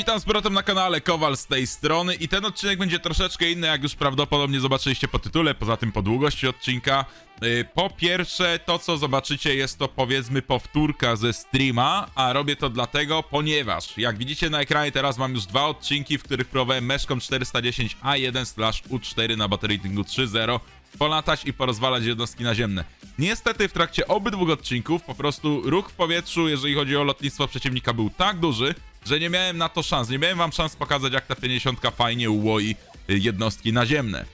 Witam z powrotem na kanale Kowal z tej strony i ten odcinek będzie troszeczkę inny, jak już prawdopodobnie zobaczyliście po tytule, poza tym po długości odcinka. Yy, Po pierwsze, to co zobaczycie jest to powiedzmy powtórka ze streama, a robię to dlatego, ponieważ jak widzicie na ekranie teraz mam już dwa odcinki, w których próbowałem Meszką 410A1/U4 na battery ratingu 3.0 polatać i porozwalać jednostki naziemne. Niestety w trakcie obydwu odcinków po prostu ruch w powietrzu, jeżeli chodzi o lotnictwo przeciwnika, był tak duży, że nie miałem na to szans. Nie miałem wam szans pokazać, jak ta 50 fajnie ułoi y, jednostki naziemne.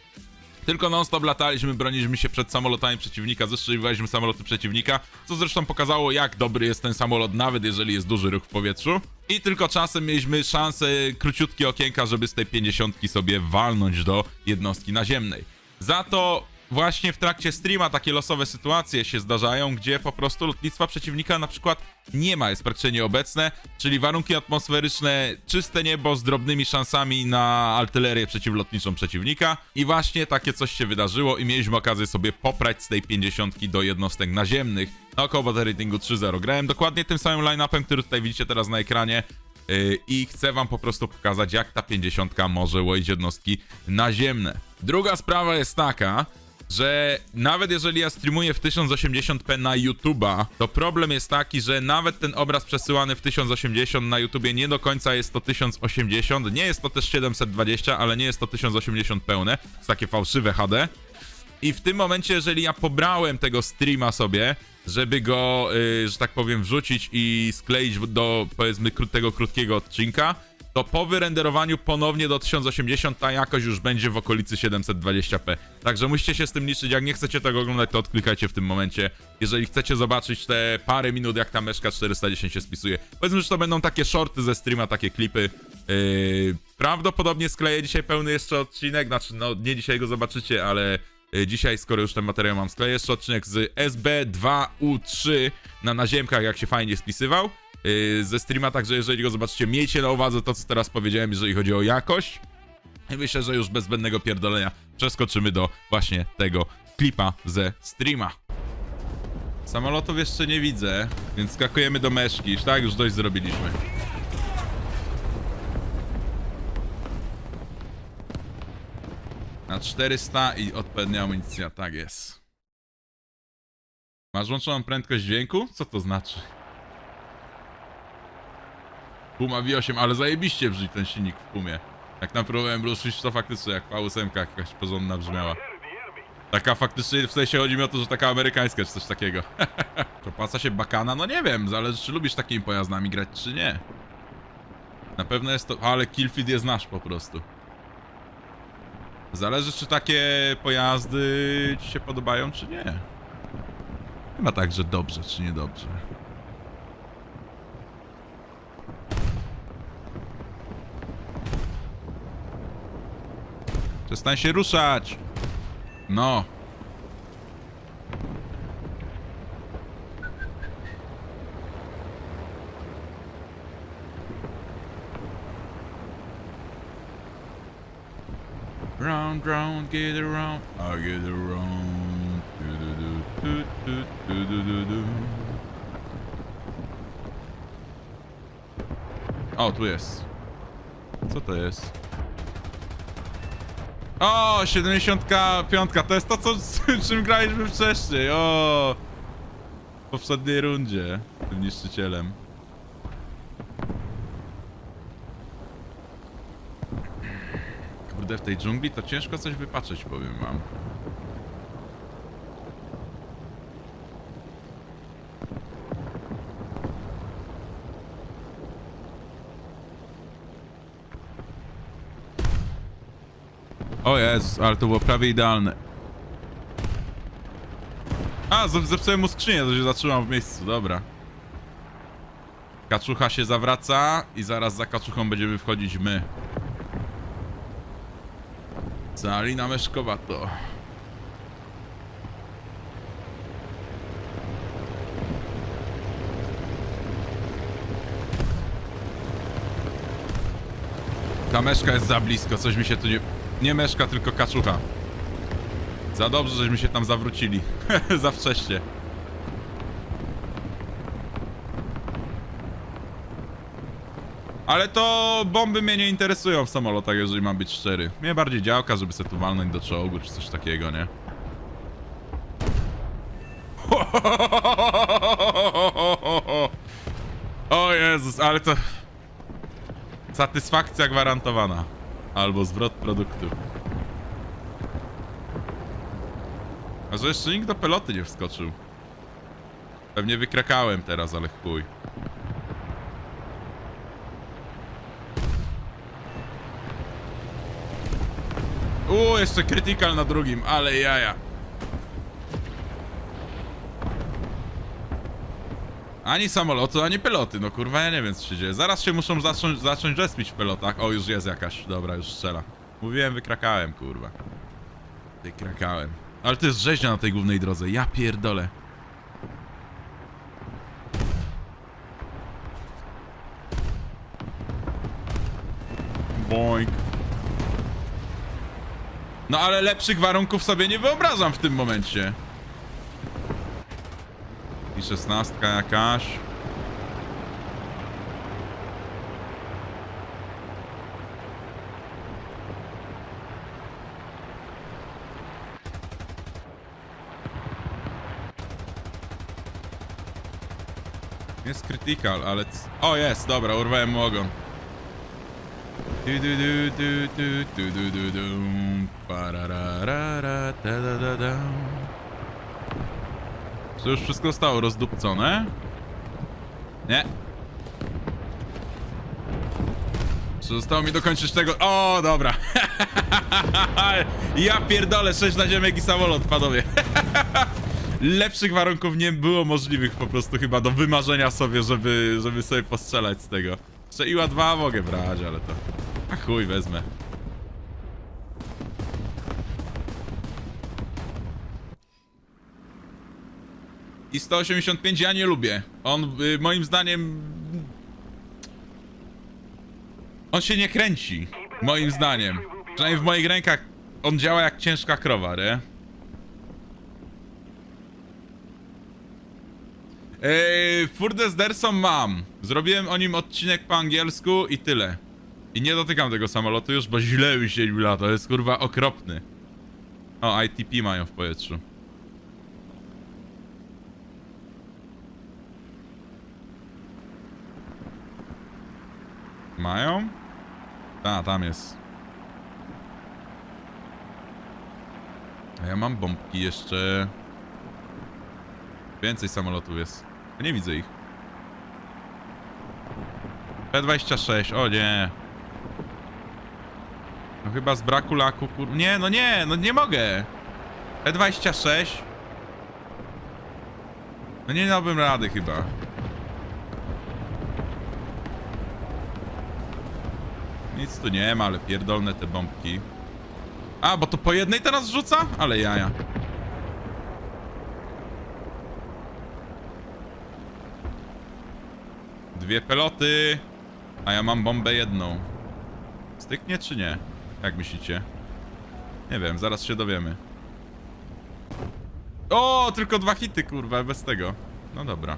Tylko non-stop lataliśmy, broniliśmy się przed samolotami przeciwnika, zestrzeliwaliśmy samoloty przeciwnika, co zresztą pokazało, jak dobry jest ten samolot, nawet jeżeli jest duży ruch w powietrzu. I tylko czasem mieliśmy szansę, króciutkie okienka, żeby z tej 50 sobie walnąć do jednostki naziemnej. Za to właśnie w trakcie streama takie losowe sytuacje się zdarzają, gdzie po prostu lotnictwa przeciwnika na przykład nie ma, jest praktycznie nieobecne, czyli warunki atmosferyczne, czyste niebo z drobnymi szansami na artylerię przeciwlotniczą przeciwnika i właśnie takie coś się wydarzyło i mieliśmy okazję sobie poprać z tej 50 do jednostek naziemnych na około ratingu 3.0. Grałem dokładnie tym samym line-upem, który tutaj widzicie teraz na ekranie, Yy, i chcę wam po prostu pokazać, jak ta 50 może łoić jednostki naziemne. Druga sprawa jest taka, że nawet jeżeli ja streamuję w 1080p na YouTube'a, to problem jest taki, że nawet ten obraz przesyłany w 1080 na YouTubie nie do końca jest to 1080, nie jest to też 720, ale nie jest to 1080 pełne, jest takie fałszywe HD. I w tym momencie, jeżeli ja pobrałem tego streama sobie, żeby go, y, że tak powiem, wrzucić i skleić do, powiedzmy, tego krótkiego odcinka, to po wyrenderowaniu ponownie do 1080 ta jakość już będzie w okolicy 720p. Także musicie się z tym liczyć. Jak nie chcecie tego oglądać, to odklikajcie w tym momencie. Jeżeli chcecie zobaczyć te parę minut, jak ta myszka 410 się spisuje. Powiedzmy, że to będą takie shorty ze streama, takie klipy. Yy, prawdopodobnie skleję dzisiaj pełny jeszcze odcinek, znaczy no nie dzisiaj go zobaczycie, ale y, dzisiaj, skoro już ten materiał mam, skleję jeszcze odcinek z SB2U3 na naziemkach, jak się fajnie spisywał yy, ze streama, także jeżeli go zobaczycie, miejcie na uwadze to, co teraz powiedziałem, jeżeli chodzi o jakość. Myślę, że już bez zbędnego pierdolenia przeskoczymy do właśnie tego klipa ze streama. Samolotów jeszcze nie widzę, więc skakujemy do meszki. Tak, już dość zrobiliśmy. Na 400 i odpowiednia amunicja, tak jest. Masz włączoną prędkość dźwięku? Co to znaczy? Puma V8, ale zajebiście brzmi ten silnik w Pumie. Jak tam próbowałem ruszyć, to faktycznie jak V8 jakaś porządna brzmiała. Taka faktycznie, w sensie chodzi mi o to, że taka amerykańska czy coś takiego. to płaca się bakana? No nie wiem, zależy czy lubisz takimi pojazdami grać, czy nie. Na pewno jest to... ale Killfield jest nasz po prostu. Zależy, czy takie pojazdy ci się podobają, czy nie. Chyba tak, że dobrze, czy niedobrze. Przestań się ruszać! No. Round, round, get around. I get around. Do, do, do, do, do, do, do. O, tu jest. Co to jest? O, 75, to jest to, co, czym graliśmy wcześniej. O, w poprzedniej rundzie tym niszczycielem. Kurde, w tej dżungli to ciężko coś wypatrzeć, powiem wam. O Jezus, ale to było prawie idealne. A, zep- zepsułem mu skrzynię, to się zatrzymał w miejscu, dobra. Kaczucha się zawraca i zaraz za kaczuchą będziemy wchodzić my. Zalina Meszkowa to. Ta meszka jest za blisko, coś mi się tu nie... Nie meszka, tylko kaczucha. Za dobrze, żeśmy się tam zawrócili. za wcześnie. Ale to bomby mnie nie interesują w samolotach, jeżeli mam być szczery. Mnie bardziej działka, żeby sobie tu walnąć do czołgu, czy coś takiego, nie? O Jezus, ale to... Satysfakcja gwarantowana. Albo zwrot produktu. A że jeszcze nikt do peloty nie wskoczył. Pewnie wykrakałem teraz, ale chuj. Uuu, jeszcze critical na drugim, ale jaja. Ani samolotu, ani peloty, no kurwa, ja nie wiem co się dzieje. Zaraz się muszą zacząć, zacząć respić w pelotach. O, już jest jakaś, dobra, już strzela. Mówiłem, wykrakałem, kurwa. Wykrakałem. Ale to jest rzeźnia na tej głównej drodze, ja pierdolę. Boink. No ale lepszych warunków sobie nie wyobrażam w tym momencie. I szesnastka jakaś. Jest critical, ale... O, jest, dobra, urwałem mu ogon. Du, du, du, du, du, du, du, du, du. Pararara, ta, da, da, da. Czy już wszystko zostało rozdupcone? Nie. Czy zostało mi dokończyć tego? O, dobra. ja pierdolę, 6 na ziemek i samolot, panowie. Lepszych warunków nie było możliwych po prostu chyba do wymarzenia sobie, żeby, żeby sobie postrzelać z tego. Jeszcze Iła 2 mogę brać, ale to... A chuj, wezmę. I 185 ja nie lubię. On y, moim zdaniem. On się nie kręci. Moim zdaniem. Przynajmniej w moich rękach on działa jak ciężka krowa, nie? Eee, Furdes Derson mam. Zrobiłem o nim odcinek po angielsku i tyle. I nie dotykam tego samolotu już, bo źle mi się lata. To jest kurwa okropny. O, ITP mają w powietrzu. Mają? Ta, tam jest. A ja mam bombki jeszcze. Więcej samolotów jest. Nie widzę ich. P26, o nie. No chyba z braku laku, kur... Nie, no nie, no nie mogę. P26. No nie dałbym rady chyba. Nic tu nie ma, ale pierdolne te bombki. A, bo to po jednej teraz rzuca? Ale jaja. Dwie peloty. A ja mam bombę jedną. Styknie czy nie? Jak myślicie? Nie wiem, zaraz się dowiemy. O, tylko dwa hity, kurwa, bez tego. No dobra.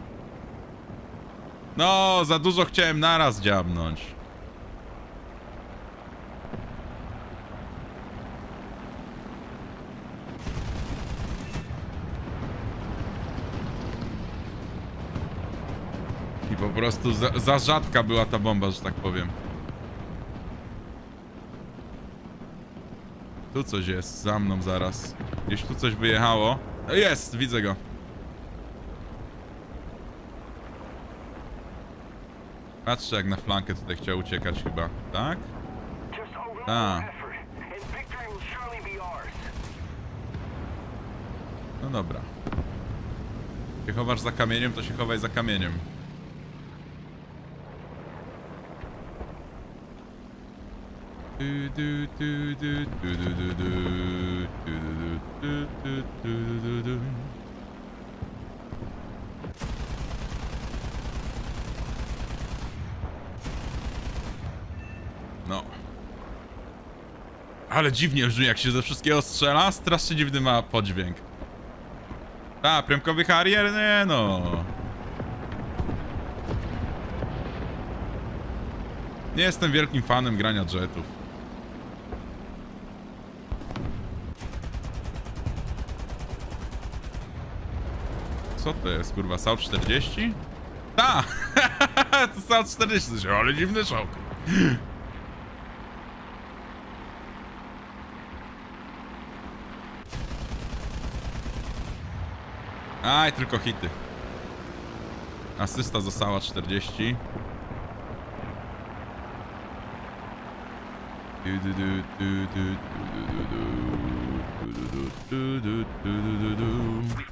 No, za dużo chciałem naraz dziabnąć. Po prostu za, za rzadka była ta bomba, że tak powiem. Tu coś jest, za mną zaraz. Gdzieś tu coś wyjechało. O, Jest, widzę go. Patrzę jak na flankę tutaj chciał uciekać chyba, tak? Ours. No dobra. Się chowasz za kamieniem, to się chowaj za kamieniem. No. Ale dziwnie brzmi, jak się ze wszystkiego strzela. Strasznie dziwny ma podźwięk. Ta, premkowy Harrier? Nie no. Nie jestem wielkim fanem grania jetów. Co to jest, kurwa, SAU 40? Ta! to SAU 40, to się, ale dziwny szok. Aj, tylko hity. Asysta została 40. Du, du, du, du, du, du, du, du, du, We've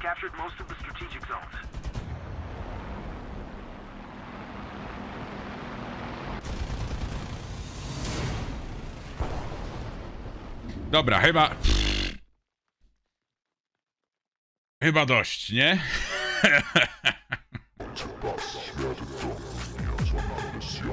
captured most of the strategic zones. Dobra, chyba... Chyba dość, nie? Trzeba świadom, nie co nam misją